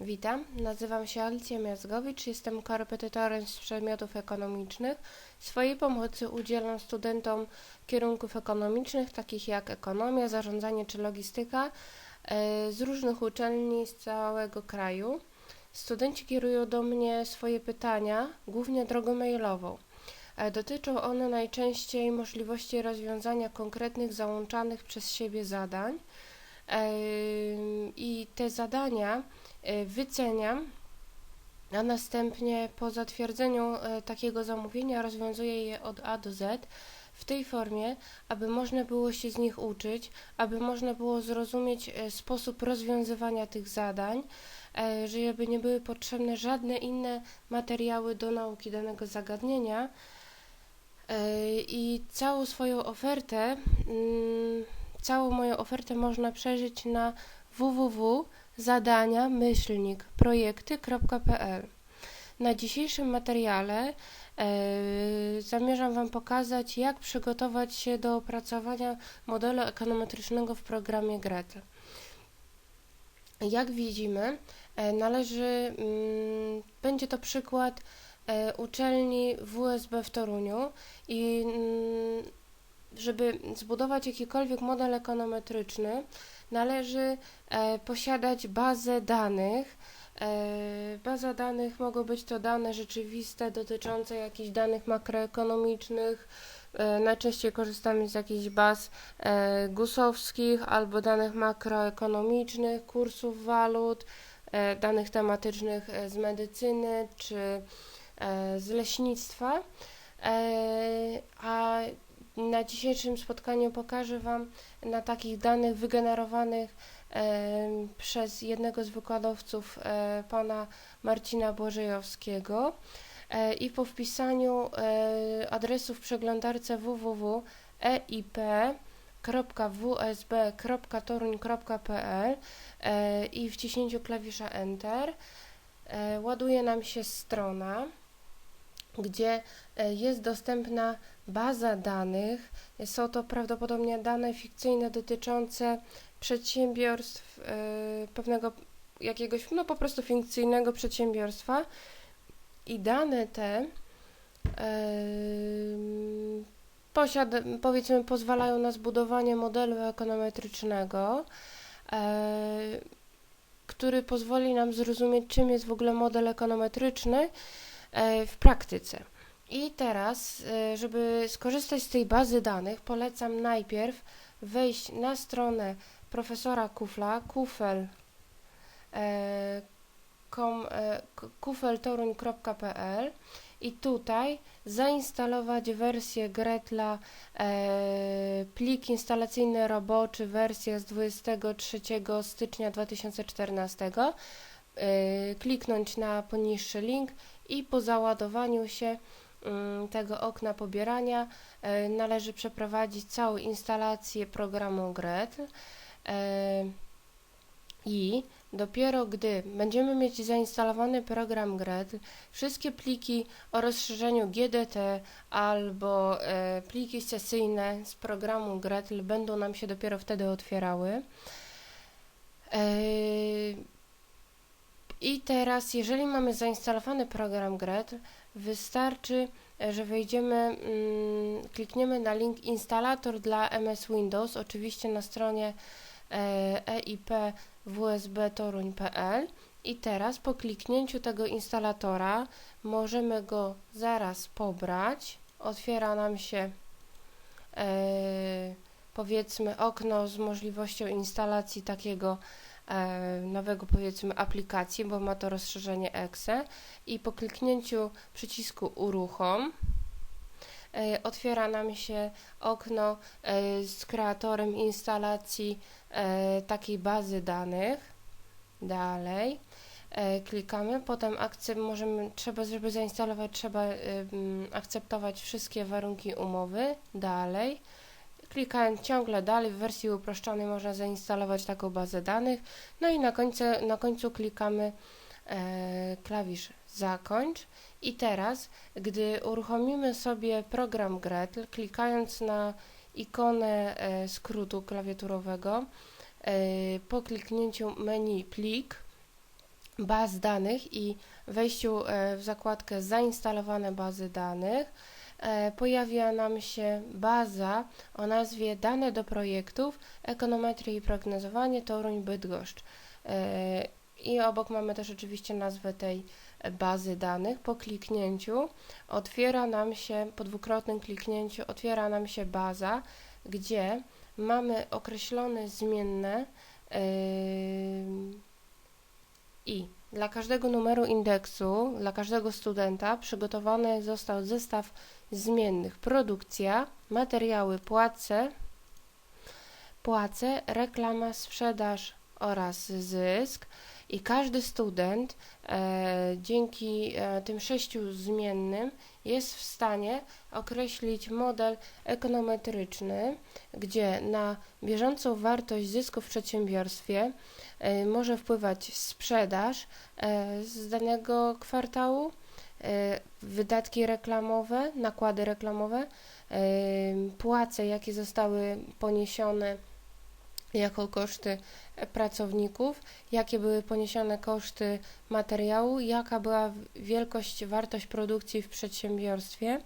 Witam, nazywam się Alicja Miazgowicz, jestem korepetytorem z przedmiotów ekonomicznych. Swojej pomocy udzielam studentom kierunków ekonomicznych, takich jak ekonomia, zarządzanie czy logistyka, e, z różnych uczelni z całego kraju. Studenci kierują do mnie swoje pytania, głównie drogą mailową. E, Dotyczą one najczęściej możliwości rozwiązania konkretnych załączanych przez siebie zadań. E, I te zadania wyceniam, a następnie po zatwierdzeniu e, takiego zamówienia rozwiązuję je od A do Z w tej formie, aby można było się z nich uczyć, aby można było zrozumieć e, sposób rozwiązywania tych zadań, żeby nie były potrzebne żadne inne materiały do nauki danego zagadnienia. I całą swoją ofertę, mm, całą moją ofertę można przeżyć na www.zadania-projekty.pl. Na dzisiejszym materiale e, zamierzam Wam pokazać, jak przygotować się do opracowania modelu ekonometrycznego w programie Gretel. Jak widzimy, e, należy, mm, będzie to przykład e, uczelni WSB w Toruniu i mm, żeby zbudować jakikolwiek model ekonometryczny, należy e, posiadać bazę danych. E, baza danych mogą być to dane rzeczywiste dotyczące jakichś danych makroekonomicznych. E, najczęściej korzystamy z jakichś baz gusowskich albo danych makroekonomicznych, kursów walut, danych tematycznych z medycyny czy z leśnictwa. A na dzisiejszym spotkaniu pokażę Wam na takich danych wygenerowanych przez jednego z wykładowców, e, pana Marcina Błażejowskiego. E, I po wpisaniu e, adresu w przeglądarce www.eip.wsb.toruń.pl i wciśnięciu klawisza Enter ładuje nam się strona, gdzie e, jest dostępna baza danych. Są to prawdopodobnie dane fikcyjne dotyczące przedsiębiorstw, e, pewnego jakiegoś, no po prostu fikcyjnego przedsiębiorstwa. I dane te e, posiad, powiedzmy, pozwalają na zbudowanie modelu ekonometrycznego, który pozwoli nam zrozumieć, czym jest w ogóle model ekonometryczny w praktyce. I teraz, e, żeby skorzystać z tej bazy danych, polecam najpierw wejść na stronę profesora Kufla, kufel, e, e, kufeltoruń.pl i tutaj zainstalować wersję Gretla, e, plik instalacyjny roboczy, wersja z 23 stycznia 2014, e, kliknąć na poniższy link i po załadowaniu się mm, tego okna pobierania e, należy przeprowadzić całą instalację programu Gretl e, i dopiero gdy będziemy mieć zainstalowany program Gretl, wszystkie pliki o rozszerzeniu GDT albo e, pliki sesyjne z programu Gretl będą nam się dopiero wtedy otwierały. E, I teraz, jeżeli mamy zainstalowany program Gretl, wystarczy, e, że wejdziemy, mm, klikniemy na link instalator dla MS Windows, oczywiście na stronie e, EIP wsbtoruń.pl i teraz po kliknięciu tego instalatora możemy go zaraz pobrać. Otwiera nam się e, powiedzmy okno z możliwością instalacji takiego e, nowego powiedzmy aplikacji, bo ma to rozszerzenie exe i po kliknięciu przycisku uruchom e, otwiera nam się okno e, z kreatorem instalacji e, takiej bazy danych. Dalej e, klikamy, potem akcept, możemy, trzeba, żeby zainstalować, trzeba e, akceptować wszystkie warunki umowy. Dalej. Klikając ciągle dalej, w wersji uproszczonej można zainstalować taką bazę danych. No i na końcu, na końcu klikamy e, klawisz zakończ. I teraz, gdy uruchomimy sobie program Gretl, klikając na ikonę e, skrótu klawiaturowego, e, po kliknięciu menu plik, baz danych i wejściu e, w zakładkę zainstalowane bazy danych pojawia nam się baza o nazwie dane do projektów ekonometria i prognozowanie Toruń Bydgoszcz. E, I obok mamy też oczywiście nazwę tej bazy danych. Po kliknięciu otwiera nam się, po dwukrotnym kliknięciu otwiera nam się baza, gdzie mamy określone zmienne yy, i dla każdego numeru indeksu, dla każdego studenta przygotowany został zestaw zmiennych. Produkcja, materiały, płace, płace, reklama, sprzedaż oraz zysk i każdy student e, dzięki e, tym sześciu zmiennym jest w stanie określić model ekonometryczny, gdzie na bieżącą wartość zysku w przedsiębiorstwie e, może wpływać sprzedaż e, z danego kwartału, e, wydatki reklamowe, nakłady reklamowe, e, płace, jakie zostały poniesione jako koszty pracowników, jakie były poniesione koszty materiału, jaka była wielkość, wartość produkcji w przedsiębiorstwie.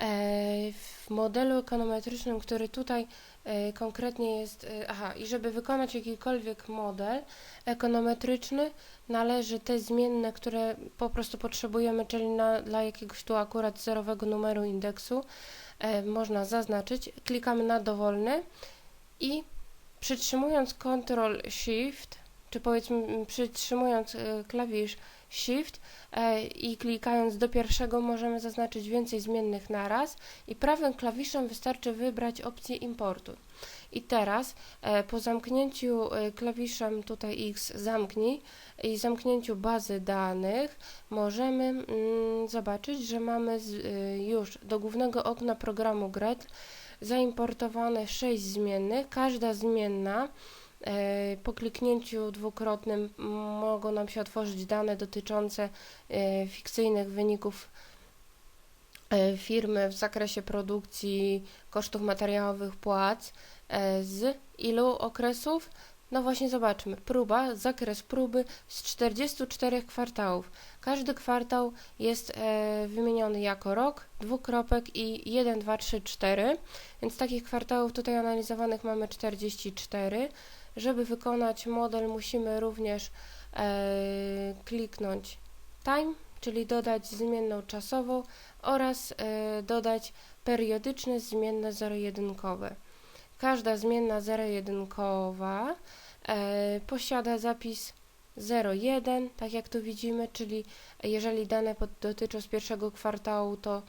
E, w modelu ekonometrycznym, który tutaj e, konkretnie jest, e, aha, i żeby wykonać jakikolwiek model ekonometryczny, należy te zmienne, które po prostu potrzebujemy, czyli na, dla jakiegoś tu akurat zerowego numeru indeksu, można zaznaczyć. Klikamy na dowolny i przytrzymując Ctrl Shift, czy powiedzmy przytrzymując e, klawisz Shift e, i klikając do pierwszego możemy zaznaczyć więcej zmiennych naraz i prawym klawiszem wystarczy wybrać opcję importu. I teraz e, po zamknięciu klawiszem tutaj X zamknij i zamknięciu bazy danych możemy mm, zobaczyć, że mamy już do głównego okna programu GRET zaimportowane 6 zmiennych. Każda zmienna e, po kliknięciu dwukrotnym mogą nam się otworzyć dane dotyczące e, fikcyjnych wyników e, firmy w zakresie produkcji, kosztów materiałowych, płac, z ilu okresów no właśnie zobaczmy, próba, zakres próby z 44 kwartałów. Każdy kwartał jest e, wymieniony jako rok, dwukropek i 1, 2, 3, 4, więc takich kwartałów tutaj analizowanych mamy 44. Żeby wykonać model musimy również e, kliknąć time, czyli dodać zmienną czasową oraz e, dodać periodyczne zmienne zero-jedynkowe. Każda zmienna zero-jedynkowa posiada zapis 0,1, tak jak tu widzimy, czyli jeżeli dane pod, dotyczą z pierwszego kwartału, to e,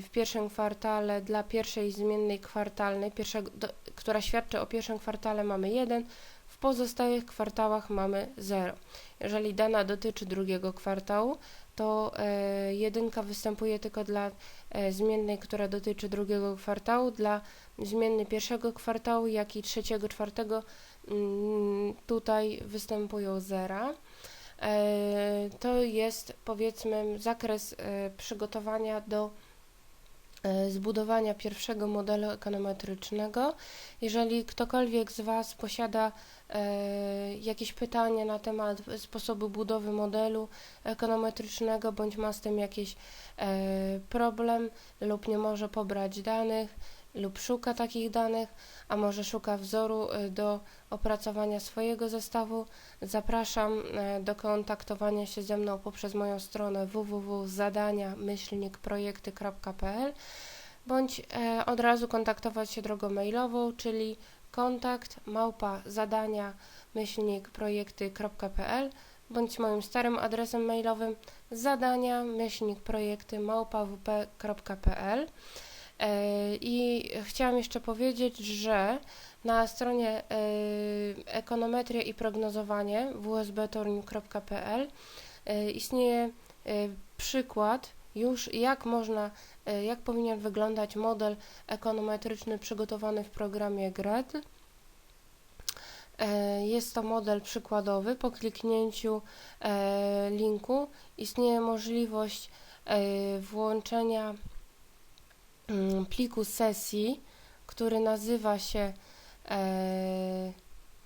w pierwszym kwartale dla pierwszej zmiennej kwartalnej, pierwszego, do, która świadczy o pierwszym kwartale mamy 1, w pozostałych kwartałach mamy 0. Jeżeli dana dotyczy drugiego kwartału, to e, jedynka występuje tylko dla e, zmiennej, która dotyczy drugiego kwartału, dla zmiennej pierwszego kwartału, jak i trzeciego, czwartego mm, tutaj występują zera. E, to jest powiedzmy zakres przygotowania do zbudowania pierwszego modelu ekonometrycznego. Jeżeli ktokolwiek z Was posiada e, jakieś pytanie na temat sposobu budowy modelu ekonometrycznego, bądź ma z tym jakiś e, problem lub nie może pobrać danych, lub szuka takich danych, a może szuka wzoru do opracowania swojego zestawu, zapraszam do kontaktowania się ze mną poprzez moją stronę www.zadania-projekty.pl bądź e, od razu kontaktować się drogą mailową, czyli kontakt małpa zadania projekty.pl bądź moim starym adresem mailowym zadania projekty małpawp.pl e, i chciałam jeszcze powiedzieć, że na stronie e, ekonometria i prognozowanie wsbtorniu.pl istnieje przykład już jak można, e, jak powinien wyglądać model ekonometryczny przygotowany w programie GRED. E, jest to model przykładowy. Po kliknięciu e, linku istnieje możliwość włączenia pliku sesji, który nazywa się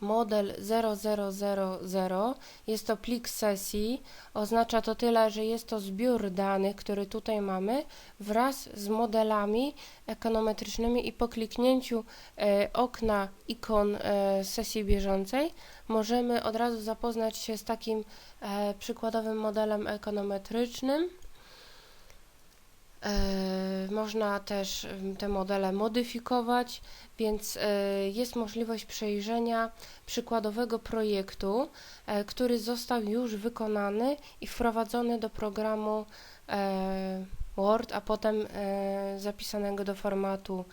model 0000. Jest to plik sesji. Oznacza to tyle, że jest to zbiór danych, który tutaj mamy wraz z modelami ekonometrycznymi i po kliknięciu e, okna ikon e, sesji bieżącej możemy od razu zapoznać się z takim e, przykładowym modelem ekonometrycznym. E, można też te modele modyfikować, więc e, jest możliwość przejrzenia przykładowego projektu, e, który został już wykonany i wprowadzony do programu Word, a potem zapisanego do formatu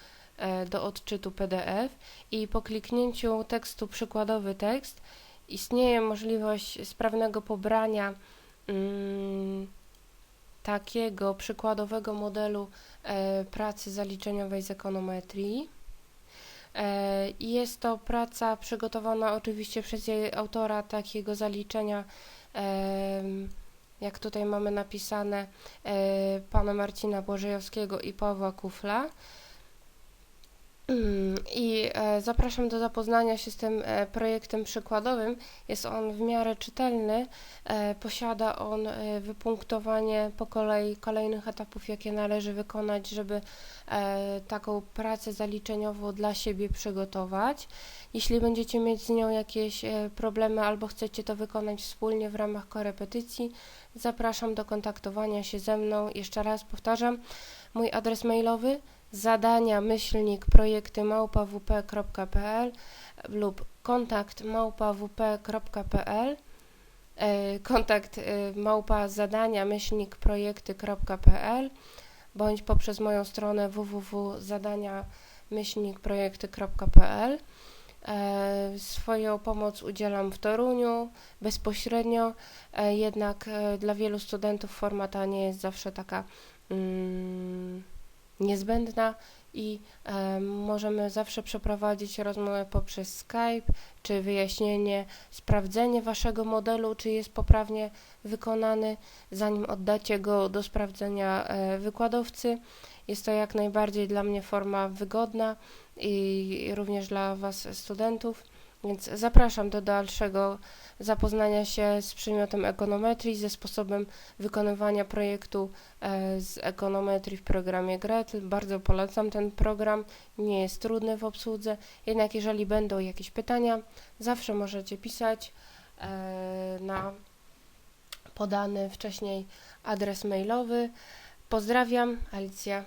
do odczytu PDF i po kliknięciu tekstu przykładowy tekst istnieje możliwość sprawnego pobrania mm, takiego przykładowego modelu e, pracy zaliczeniowej z ekonometrii. E, jest to praca przygotowana oczywiście przez jej autora takiego zaliczenia, e, jak tutaj mamy napisane, pana Marcina Błażejowskiego i Pawła Kufla. Mm, I e, zapraszam do zapoznania się z tym e, projektem przykładowym. Jest on w miarę czytelny. E, posiada on wypunktowanie po kolei kolejnych etapów, jakie należy wykonać, żeby taką pracę zaliczeniową dla siebie przygotować. Jeśli będziecie mieć z nią jakieś problemy albo chcecie to wykonać wspólnie w ramach korepetycji, zapraszam do kontaktowania się ze mną. Jeszcze raz powtarzam, mój adres mailowy zadania myślnik projekty małpawp.pl lub kontakt małpawp.pl e, kontakt e, małpa zadania myślnik projekty.pl bądź poprzez moją stronę www.zadania myślnik projekty.pl e, Swoją pomoc udzielam w Toruniu bezpośrednio, jednak dla wielu studentów formata nie jest zawsze taka mm, niezbędna i e, możemy zawsze przeprowadzić rozmowę poprzez Skype, czy wyjaśnienie, sprawdzenie waszego modelu, czy jest poprawnie wykonany, zanim oddacie go do sprawdzenia e, wykładowcy. Jest to jak najbardziej dla mnie forma wygodna i również dla Was, studentów. Więc zapraszam do dalszego zapoznania się z przedmiotem ekonometrii, ze sposobem wykonywania projektu e, z ekonometrii w programie Gretl. Bardzo polecam ten program, nie jest trudny w obsłudze, jednak jeżeli będą jakieś pytania, zawsze możecie pisać e, na podany wcześniej adres mailowy. Pozdrawiam, Alicja.